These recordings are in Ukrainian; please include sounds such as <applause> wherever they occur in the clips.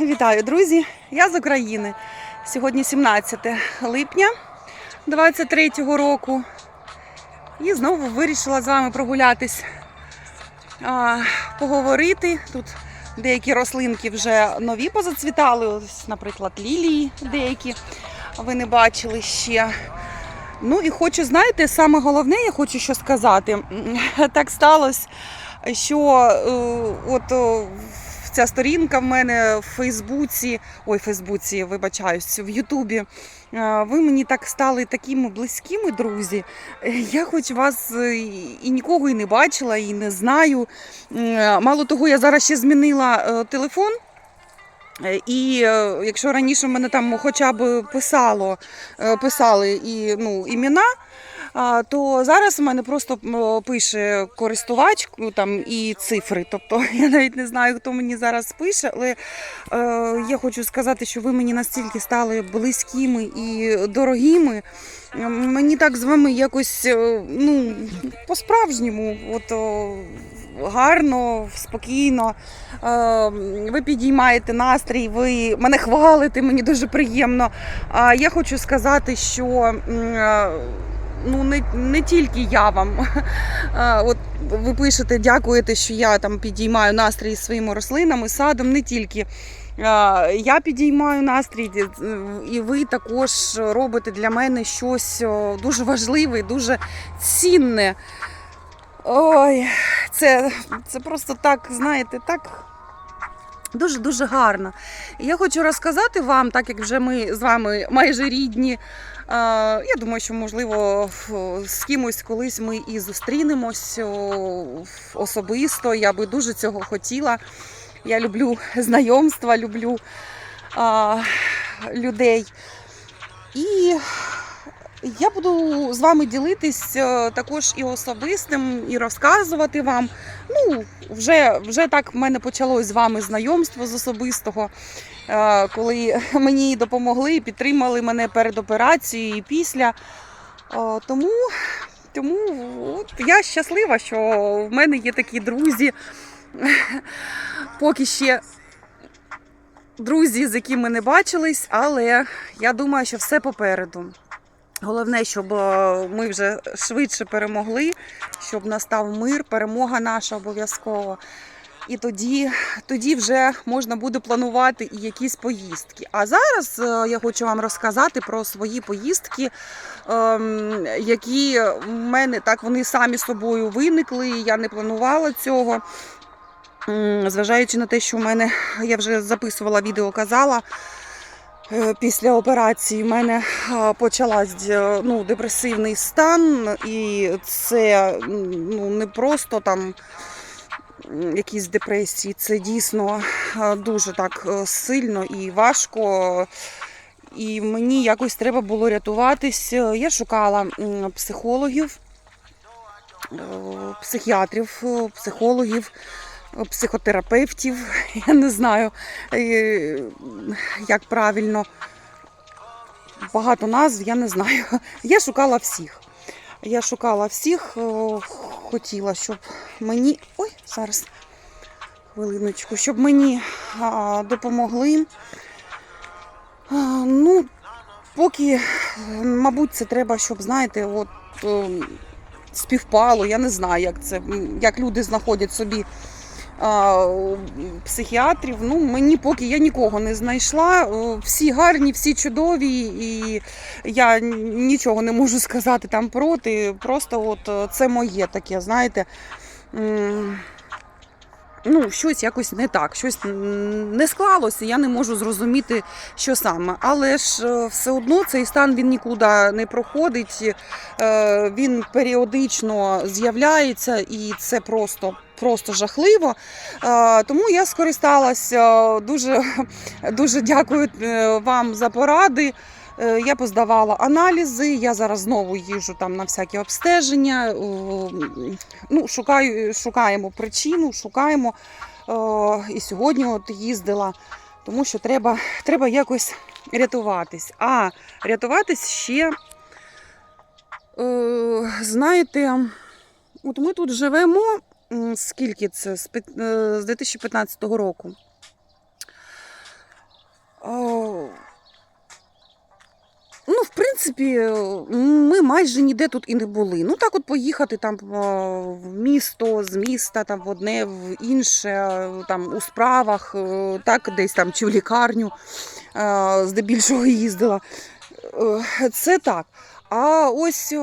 Вітаю, друзі! Я з України. Сьогодні 17 липня 23-го року. І знову вирішила з вами прогулятись, поговорити. Тут деякі рослинки вже нові позацвітали. Ось, наприклад, лілії деякі ви не бачили ще. Ну і хочу, знаєте, саме головне, я хочу що сказати. Так сталося, що е, от е, ця сторінка в мене в Фейсбуці, ой, Фейсбуці, вибачаюсь, в Ютубі. е, Ви мені так стали такими близькими, друзі. Я хоч вас е, і нікого і не бачила, і не знаю. Мало того, я зараз ще змінила е, телефон. І якщо раніше в мене там хоча б писало, писали і, ну, імена, то зараз у мене просто пише користувач там, і цифри. Тобто <laughs> я навіть не знаю, хто мені зараз пише, але е, я хочу сказати, що ви мені настільки стали близькими і дорогими. Мені так з вами якось е, ну, по-справжньому. От, гарно, спокійно. Е, Ви підіймаєте настрій, ви мене хвалите, мені дуже приємно. А я хочу сказати, що е, ну, не, не тільки я вам. <laughs> От ви пишете, дякуєте, що я там підіймаю настрій своїми рослинами, садом, не тільки. Я підіймаю настрій, і ви також робите для мене щось дуже важливе, дуже цінне. Ой, це, це просто так, знаєте, так дуже-дуже гарно. І я хочу розказати вам, так як вже ми з вами майже рідні. е, Я думаю, що можливо з кимось колись ми і зустрінемось особисто. Я би дуже цього хотіла. Я люблю знайомства, люблю людей. І я буду з вами ділитись е, також і особистим, і розказувати вам. Ну, вже, вже так в мене почалось з вами знайомство з особистого, е, коли <laughs> мені допомогли і підтримали мене перед операцією і після. Е, Тому, тому от я щаслива, що в мене є такі друзі. <laughs> Поки ще друзі, з якими не бачились, але я думаю, що все попереду. Головне, щоб е, ми вже швидше перемогли, щоб настав мир, перемога наша обов'язково. І тоді, тоді вже можна буде планувати і якісь поїздки. А зараз е, я хочу вам розказати про свої поїздки, ем, які в мене так вони самі собою виникли. Я не планувала цього. Зважаючи на те, що в мене я вже записувала відео, казала. Е, Після операції в мене почалась е, ну, депресивний стан, і це ну, не просто там якісь депресії, це дійсно дуже так е, сильно і важко. І мені якось треба було рятуватись. Я шукала психологів, психіатрів, психологів, психотерапевтів. <laughs> Я не знаю, е, як правильно. Багато назв, я не знаю. <laughs> Я шукала всіх. Я шукала всіх, е, хотіла, щоб мені. Ой, зараз хвилиночку, щоб мені допомогли. Ну, поки, е, мабуть, це треба, щоб, знаєте, от е, співпало. Я не знаю, як це, як люди знаходять собі психіатрів. Ну, мені поки я нікого не знайшла. Е, Всі гарні, всі чудові, і я нічого не можу сказати там проти. Просто от е, це моє таке, знаєте. Ну, щось якось не так, щось не склалося, я не можу зрозуміти, що саме. Але ж е, все одно цей стан він нікуди не проходить, він періодично з'являється, і це просто, просто жахливо. Е, Тому я скористалася. Дуже, дуже дякую е, вам за поради. Е, Я поздавала аналізи. Я зараз знову їжу там на всякі обстеження. Ну, шукаю, шукаємо причину, шукаємо. І сьогодні от їздила, тому що треба, треба якось рятуватись. А рятуватись ще, знаєте, от ми тут живемо. Скільки це? З пят- е, з 2015 року. Ну, в принципі, ми майже ніде тут і не були. Ну, так от поїхати там е, в місто, з міста, там в одне, в інше, е, там у справах, так, десь там чи в лікарню, здебільшого їздила. Е, Це так. А ось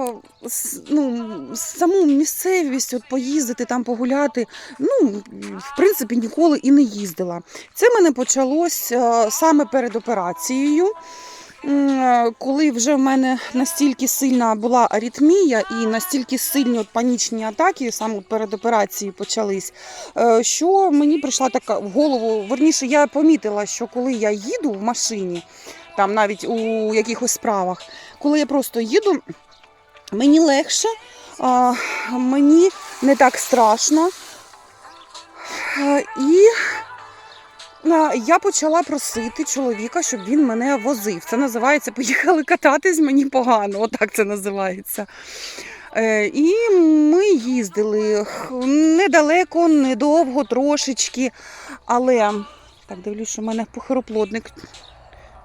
ну, саму місцевість, от поїздити там погуляти, ну, в принципі, ніколи і не їздила. Це мене почалось е, саме перед операцією. Е, Коли вже в мене настільки сильна була аритмія і настільки сильні от панічні атаки, саме перед операцією почались, е, що мені прийшла така в голову. Верніше, я помітила, що коли я їду в машині, там навіть у якихось справах, коли я просто їду, мені легше, мені не так страшно. І я почала просити чоловіка, щоб він мене возив. Це називається Поїхали кататись, мені погано. Отак це називається. Е, І ми їздили недалеко, недовго, трошечки. Але так дивлюсь, що в мене похороплодник.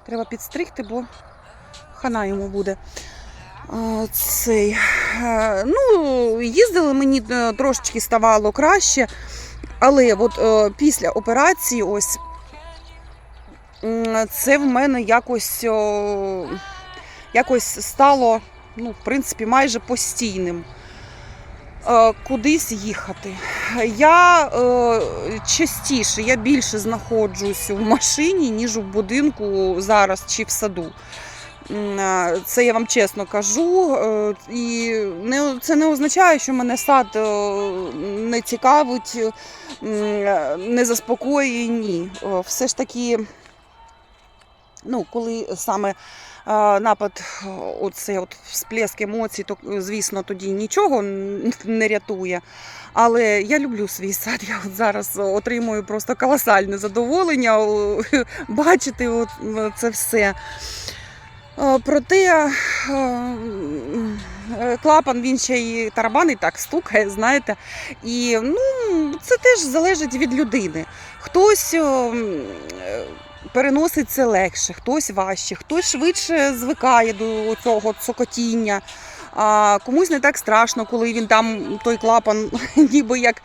Треба підстригти, бо хана йому буде. Цей. е, Ну, їздили мені е, трошечки ставало краще. Але от е, після операції, ось це в мене якось, якось стало, ну, в принципі, майже постійним. Кудись їхати. Я е, частіше, я більше знаходжусь в машині, ніж у будинку зараз чи в саду. Е, Це я вам чесно кажу. Е, І не, це не означає, що мене сад е, не цікавить, не заспокоює. Ні. Все ж таки, ну, коли саме напад, оце от всплеск емоцій, то, звісно, тоді нічого не рятує. Але я люблю свій сад. Я от зараз отримую просто колосальне задоволення <laughs> бачити от це все. Проте клапан він ще й тарабанить так стукає, знаєте. І ну, це теж залежить від людини. Хтось переносить це легше, хтось важче, хтось швидше звикає до цього цокотіння. А комусь не так страшно, коли він там той клапан, <laughs> ніби як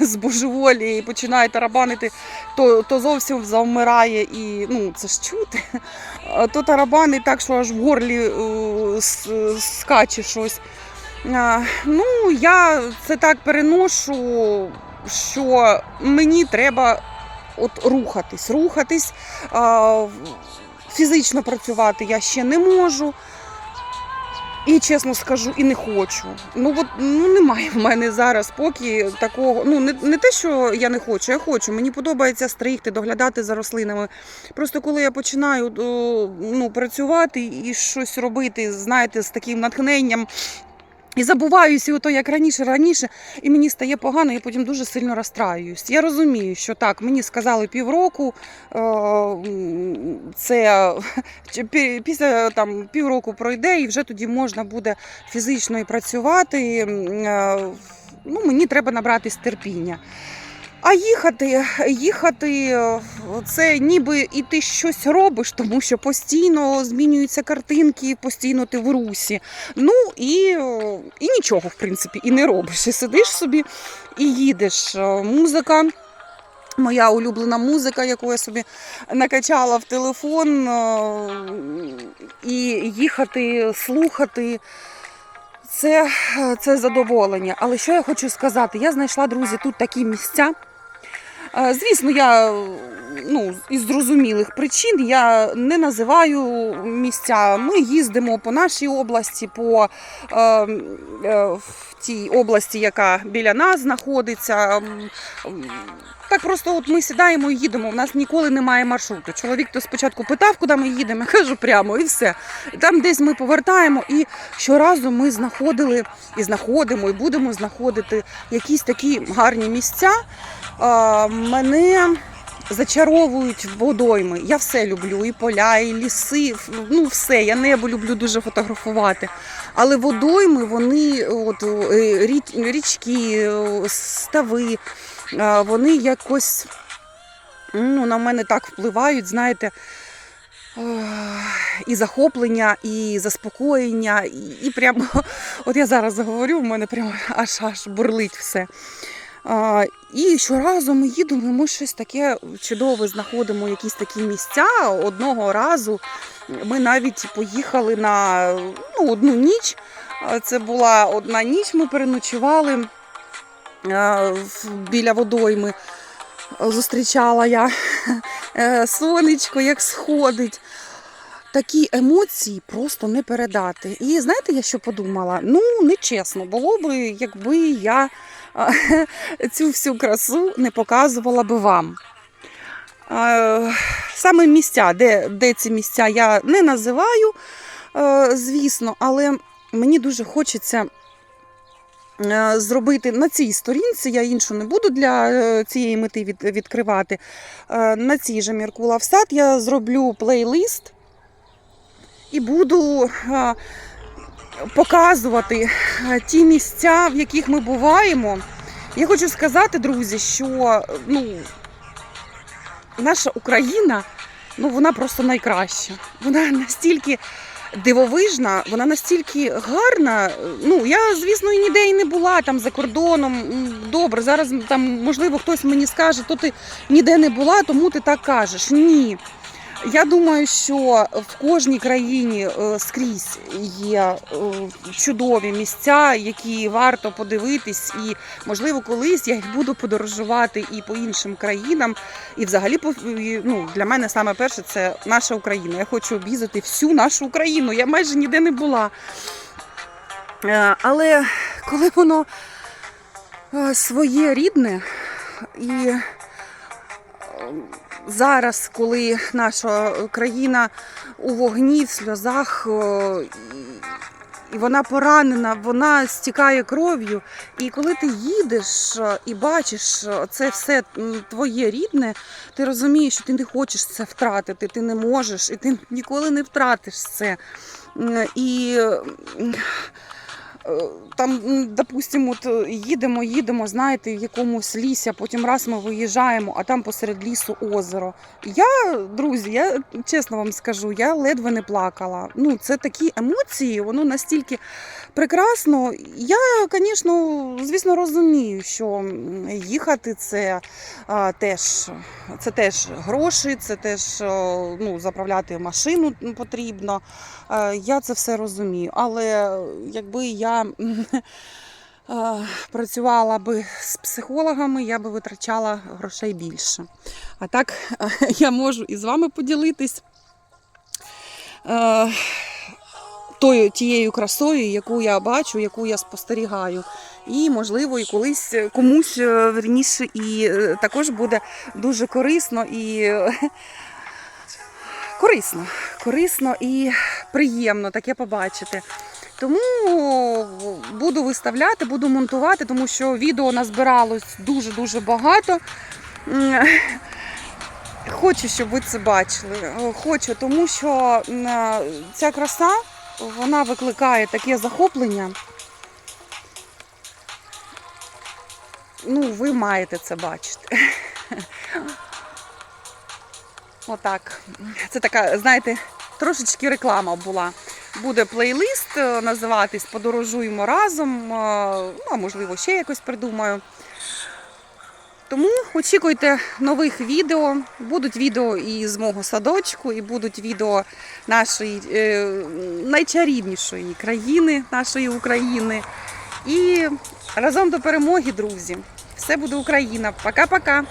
з божеволі і починає тарабанити, то, то зовсім завмирає і ну це ж чути. То тарабани так, що аж в горлі е, скаче щось. Ну, я це так переношу, що мені треба от рухатись. Рухатись, фізично працювати я ще не можу. І чесно скажу, і не хочу. Ну от ну немає в мене зараз поки такого. Ну не, не те, що я не хочу, я хочу. Мені подобається стригти, доглядати за рослинами. Просто коли я починаю ну, працювати і щось робити, знаєте, з таким натхненням. І забуваюся, ото як раніше, раніше, і мені стає погано, я потім дуже сильно розстраююсь. Я розумію, що так, мені сказали півроку, е, це після там півроку пройде, і вже тоді можна буде фізично і працювати. Е, Ну, мені треба набратись терпіння. А їхати, їхати, це ніби і ти щось робиш, тому що постійно змінюються картинки, постійно ти в русі. Ну і, і нічого, в принципі, і не робиш. І сидиш собі і їдеш. Музика. Моя улюблена музика, яку я собі накачала в телефон, і їхати, слухати. Це, це задоволення. Але що я хочу сказати? Я знайшла, друзі, тут такі місця. Е, Звісно, я ну, із зрозумілих причин я не називаю місця. Ми їздимо по нашій області, по е, е, в тій області, яка біля нас знаходиться. М, м, Так просто от ми сідаємо і їдемо. У нас ніколи немає маршруту. Чоловік то спочатку питав, куди ми їдемо. <laughs> Я кажу прямо, і все. Там десь ми повертаємо, і щоразу ми знаходили і знаходимо, і будемо знаходити якісь такі гарні місця. Мене зачаровують водойми. Я все люблю, і поля, і ліси, ну все. Я небо люблю дуже фотографувати. Але водойми, вони, от, е, річ- річки, е, стави, вони якось ну, на мене так впливають, знаєте, і захоплення, і заспокоєння, і, і прямо, <laughs> от я зараз говорю, в мене прямо аж аж бурлить все. І щоразу ми їдемо, ми щось таке чудове знаходимо, якісь такі місця. Одного разу ми навіть поїхали на ну, одну ніч. Це була одна ніч, ми переночували біля водойми. Зустрічала я е, сонечко, як сходить. Такі емоції просто не передати. І знаєте, я що подумала? Ну, нечесно було би, якби я <laughs> цю всю красу не показувала би вам. Е, Саме місця, де, де ці місця, я не називаю, е, звісно, але мені дуже хочеться е, зробити на цій сторінці, я іншу не буду для цієї мети від, відкривати. На цій же Міркула в сад я зроблю плейлист і буду показувати е, ті місця, в яких ми буваємо. Я хочу сказати, друзі, що ну, наша Україна ну, вона просто найкраща. Вона настільки дивовижна, вона настільки гарна. Ну, я, звісно, і ніде і не була там за кордоном. Добре, зараз там, можливо, хтось мені скаже, то ти ніде не була, тому ти так кажеш. Ні. Я думаю, що в кожній країні е, скрізь є е, чудові місця, які варто подивитись, і можливо колись я буду подорожувати і по іншим країнам. І взагалі ну, для мене саме перше це наша Україна. Я хочу об'їздити всю нашу Україну. Я майже ніде не була. Е, Але коли воно своє рідне і зараз, коли наша країна у вогні, в сльозах, і вона поранена, вона стікає кров'ю. І коли ти їдеш і бачиш це все твоє рідне, ти розумієш, що ти не хочеш це втратити, ти не можеш, і ти ніколи не втратиш це. І там, м, допустимо, от е, їдемо, їдемо, знаєте, в якомусь лісі, а потім раз ми виїжджаємо, а там посеред лісу озеро. Я, друзі, я чесно вам скажу, я ледве не плакала. Ну, це такі емоції, воно настільки прекрасно. Я, звісно, звісно, розумію, що їхати це а, теж, це теж гроші, це теж о, ну, заправляти машину потрібно. Е, Я це все розумію. Але якби я <laughs> е, працювала би з психологами, я би витрачала грошей більше. А так <laughs> я можу і з вами поділитись. е, Тою тією красою, яку я бачу, яку я спостерігаю. І, можливо, і колись комусь е, верніше і також буде дуже корисно і <laughs> корисно, корисно і приємно таке побачити. Тому буду виставляти, буду монтувати, тому що відео назбиралось дуже-дуже багато. Хочу, щоб ви це бачили. Хочу, тому що ця краса вона викликає таке захоплення. Ну, ви маєте це бачити. Отак. Це така, знаєте, трошечки реклама була. Буде плейлист е, називатись Подорожуємо разом. е, Ну, а можливо, ще якось придумаю. Тому очікуйте нових відео. Будуть відео і з мого садочку, і будуть відео нашої е, найчарівнішої країни, нашої України. І разом до перемоги, друзі! Все буде Україна. Пока-пока!